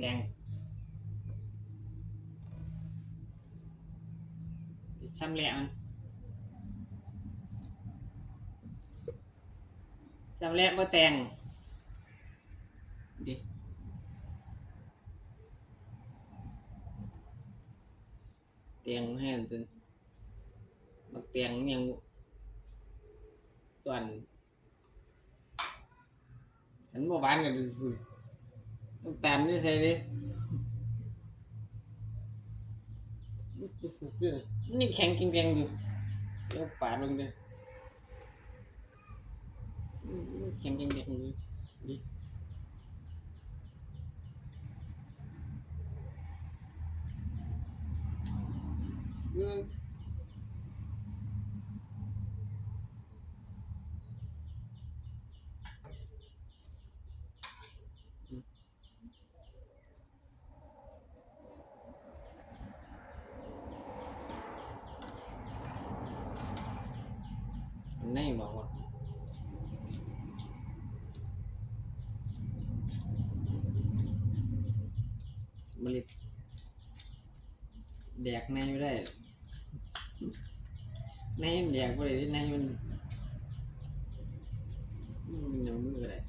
ตงซ้ำแหละมันซ้ำแหละบ่แตงดิแตงให้จนบักแตงยังส่วนฉันบ่หวานกันดู น้ำตาลนี่ใส่ดิสุกๆด้วยนี่แข็งจริงๆอยู่แล้วปาดลงเลยแข็งจริงๆอยู่ดิเออ เมล็ดแดกในไม่ได้ในมันแดกไม่ได้ในมันมันยัมือเลย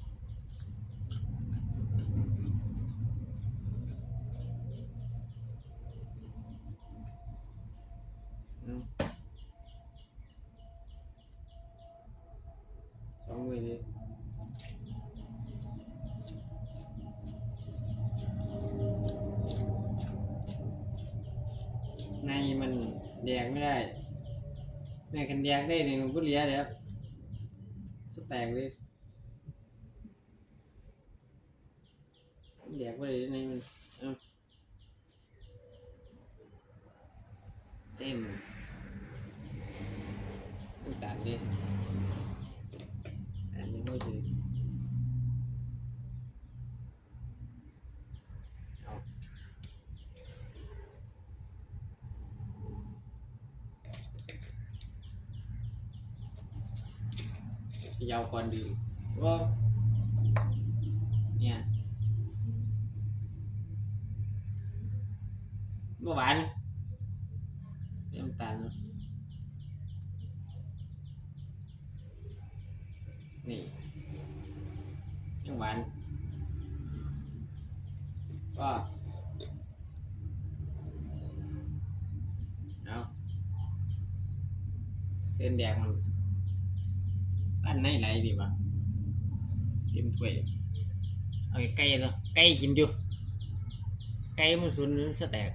ในมันแดกไม่ได้ในกันแดกได้เนี่มันก็เลี้ยแล้วสแตกเลยแดกไปเลยในมันเอาเต็มต้องตัดเลยอันนี้ไม่ดีเอา ยาวก่อนดีว่าเนี่ยเมื่อวานเสียน้ำตาลเนนี่ยังหวานก็เอาเส้นแดงมัน อันไหนไหลดีวะเต็มถ้วยเอาไก่เนาะไก่กินอยู่ไก่มันสุนมันสแตก